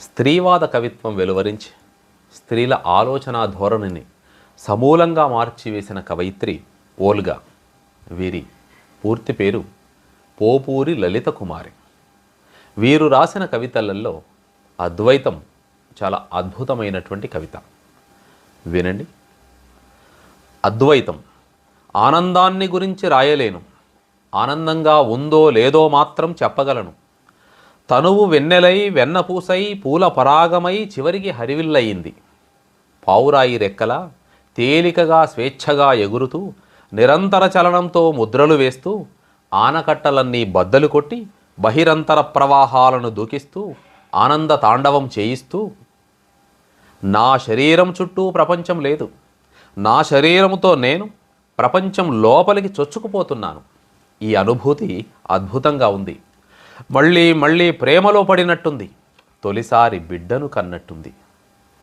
స్త్రీవాద కవిత్వం వెలువరించి స్త్రీల ఆలోచనా ధోరణిని సమూలంగా మార్చివేసిన కవయిత్రి ఓల్గా. వీరి పూర్తి పేరు పోపూరి లలిత కుమారి. వీరు రాసిన కవితలలో అద్వైతం చాలా అద్భుతమైనటువంటి కవిత. వినండి. అద్వైతం ఆనందాన్ని గురించి రాయలేను. ఆనందంగా ఉందో లేదో మాత్రం చెప్పగలను. తనువు వెన్నెలై వెన్నపూసై పూల పరాగమై చివరికి హరివిల్లయింది. పావురాయి రెక్కల తేలికగా స్వేచ్ఛగా ఎగురుతూ నిరంతర చలనంతో ముద్రలు వేస్తూ ఆనకట్టలన్నీ బద్దలు కొట్టి బహిరంతర ప్రవాహాలను దూకిస్తూ ఆనంద తాండవం చేయిస్తూ నా శరీరం చుట్టూ ప్రపంచం లేదు. నా శరీరముతో నేను ప్రపంచం లోపలికి చొచ్చుకుపోతున్నాను. ఈ అనుభూతి అద్భుతంగా ఉంది. మళ్ళీ మళ్ళీ ప్రేమలో పడినట్టుంది. తొలిసారి బిడ్డను కన్నట్టుంది.